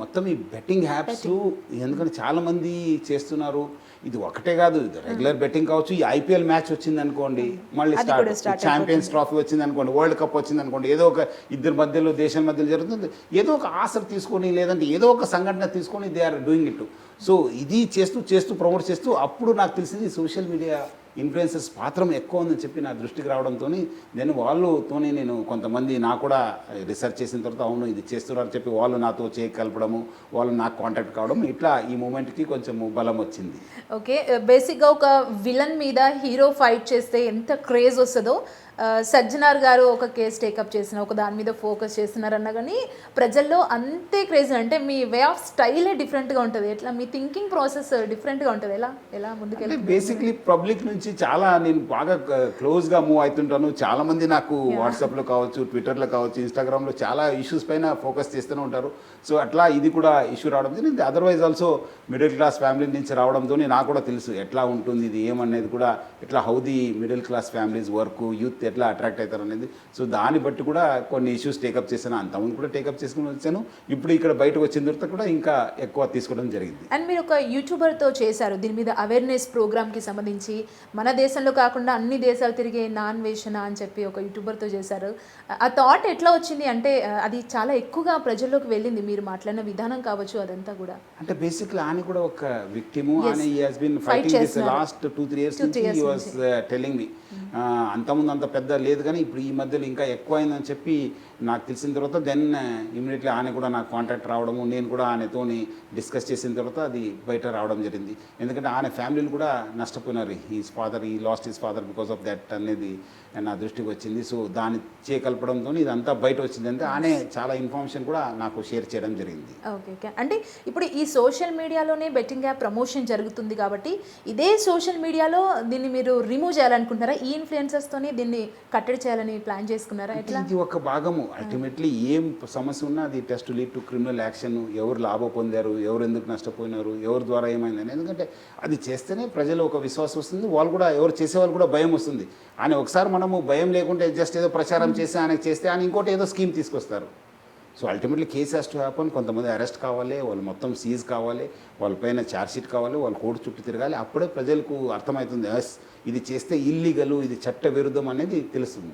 మొత్తం ఈ betting apps ఎందుకంటే చాలా మంది చేస్తున్నారు. ఇది ఒకటే కాదు రెగ్యులర్ బెట్టింగ్ కావచ్చు. ఈ ఐపీఎల్ మ్యాచ్ వచ్చింది అనుకోండి మళ్ళీ స్టార్ట్ ఛాంపియన్స్ ట్రోఫీ వచ్చింది అనుకోండి వరల్డ్ కప్ వచ్చింది అనుకోండి ఏదో ఒక ఇద్దరు మధ్యలో దేశం మధ్యలో జరుగుతుంది. ఏదో ఒక ఆసర్ తీసుకొని లేదంటే ఏదో ఒక సంఘటన తీసుకొని they are doing it so ఇది చేస్తూ చేస్తూ ప్రమోట్ చేస్తూ అప్పుడు నాకు తెలిసింది సోషల్ మీడియా ఇన్ఫ్లుయెన్సర్స్ పాత్రం ఎక్కువ ఉందని చెప్పి నా దృష్టికి రావడంతో నేను వాళ్ళతోనే నేను కొంతమంది నా కూడా రీసెర్చ్ చేసిన తర్వాత అవును ఇది చేస్తున్నారని చెప్పి వాళ్ళు నాతో చేయగలపడము వాళ్ళు నాకు కాంటాక్ట్ కావడం ఇట్లా ఈ మూమెంట్కి కొంచెం బలం వచ్చింది. ఓకే బేసిక్గా ఒక విలన్ మీద హీరో ఫైట్ చేస్తే ఎంత క్రేజ్ వస్తుందో సజ్జనార్ గారు ఒక కేసు టేకప్ చేసిన ఒక దాని మీద ఫోకస్ చేస్తున్నారన్న కానీ ప్రజల్లో అంతే క్రేజ్ అంటే మీ వే ఆఫ్ స్టైలే డిఫరెంట్గా ఉంటుంది. ఎట్లా? మీ థింకింగ్ ప్రాసెస్ డిఫరెంట్గా ఉంటుంది. ఎలా? ఎలా ముందుకెళ్ళి బేసిక్లీ పబ్లిక్ నుంచి చాలా నేను బాగా క్లోజ్గా మూవ్ అవుతుంటాను. చాలా మంది నాకు వాట్సాప్లో కావచ్చు ట్విట్టర్లో కావచ్చు ఇన్స్టాగ్రామ్లో చాలా ఇష్యూస్ పైన ఫోకస్ చేస్తూనే ఉంటారు. సో అట్లా ఇది కూడా ఇష్యూ రావడం జరిగింది. Otherwise also middle class family నుంచి రావడంతో నాకు కూడా తెలుసు ఎట్లా ఉంటుంది ఇది ఏమనేది కూడా. ఎట్లా how the middle class families work youth ఎట్లా అట్రాక్ట్ అవుతారు అనేది. సో దాన్ని బట్టి కూడా కొన్ని ఇష్యూస్ టేకప్ చేశాను. అంతకుముందు కూడా టేకప్ చేసుకుని వచ్చాను. ఇప్పుడు ఇక్కడ బయటకు వచ్చిన తర్వాత కూడా ఇంకా ఎక్కువ తీసుకోవడం జరిగింది. అండ్ మీరు ఒక యూట్యూబర్తో చేశారు. దీని మీద అవేర్నెస్ ప్రోగ్రామ్కి సంబంధించి మన దేశంలో కాకుండా అన్ని దేశాలు తిరిగే నాన్ వేషణ అని చెప్పి ఒక యూట్యూబర్తో చేశారు. ఆ థాట్ ఎట్లా వచ్చింది? అంటే అది చాలా ఎక్కువగా ప్రజల్లోకి వెళ్ళింది. మీరు మాట్లాడిన విధానం కావచ్చు అదంతా కూడా. అంటే బేసిక్లీ ఆయన కూడా ఒక విక్టిము. ఆయన has been fighting this. Last two three years నుంచి. ఈ వాస్ టెలింగ్ మీ అంతకుముందు అంత పెద్ద లేదు కానీ ఇప్పుడు ఈ మధ్యలో ఇంకా ఎక్కువైందని చెప్పి నాకు తెలిసిన తర్వాత దెన్ ఇమీడియట్లీ ఆయన కూడా నాకు కాంటాక్ట్ రావడము నేను కూడా ఆయనతోని డిస్కస్ చేసిన తర్వాత అది బయట రావడం జరిగింది. ఎందుకంటే ఆయన ఫ్యామిలీలు కూడా నష్టపోయినారు. హీస్ ఫాదర్ ఈ lost his father because of that అనేది నా దృష్టికి వచ్చింది. సో దాన్ని చేకల్పడంతో ఇదంతా బయట వచ్చింది అంటే ఆయనే చాలా ఇన్ఫర్మేషన్ కూడా నాకు షేర్ చేయడం జరిగింది. Okay okay. అంటే ఇప్పుడు ఈ సోషల్ మీడియాలోనే బెట్టింగ్ యాప్ ప్రమోషన్ జరుగుతుంది కాబట్టి ఇదే సోషల్ మీడియాలో దీన్ని మీరు రిమూవ్ చేయాలనుకుంటున్నారా? ఈ ఇన్ఫ్లుయెన్సర్స్తోని దీన్ని కట్టడి చేయాలని ప్లాన్ చేసుకున్నారా? ఎట్లా? ఇది ఒక భాగము. అల్టిమేట్లీ ఏం సమస్య ఉన్నా అది test lead to criminal action ఎవరు లాభం పొందారు? ఎవరు ఎందుకు నష్టపోయినారు? ఎవరి ద్వారా ఏమైందని. ఎందుకంటే అది చేస్తేనే ప్రజలు ఒక విశ్వాసం వస్తుంది. వాళ్ళు కూడా ఎవరు చేసే వాళ్ళు కూడా భయం వస్తుంది. ఆయన ఒకసారి మనము భయం లేకుంటే జస్ట్ ఏదో ప్రచారం చేసి ఆయనకు చేస్తే ఆయన ఇంకోటి ఏదో స్కీమ్ తీసుకొస్తారు. So ultimately case has to happen కొంతమంది అరెస్ట్ కావాలి వాళ్ళు మొత్తం సీజ్ కావాలి వాళ్ళపైన ఛార్జ్షీట్ కావాలి వాళ్ళు కోర్టు చుట్టూ తిరగాలి. అప్పుడే ప్రజలకు అర్థమవుతుంది ఎస్ ఇది చేస్తే ఇల్లీగలు ఇది చట్ట విరుద్ధం అనేది తెలుస్తుంది.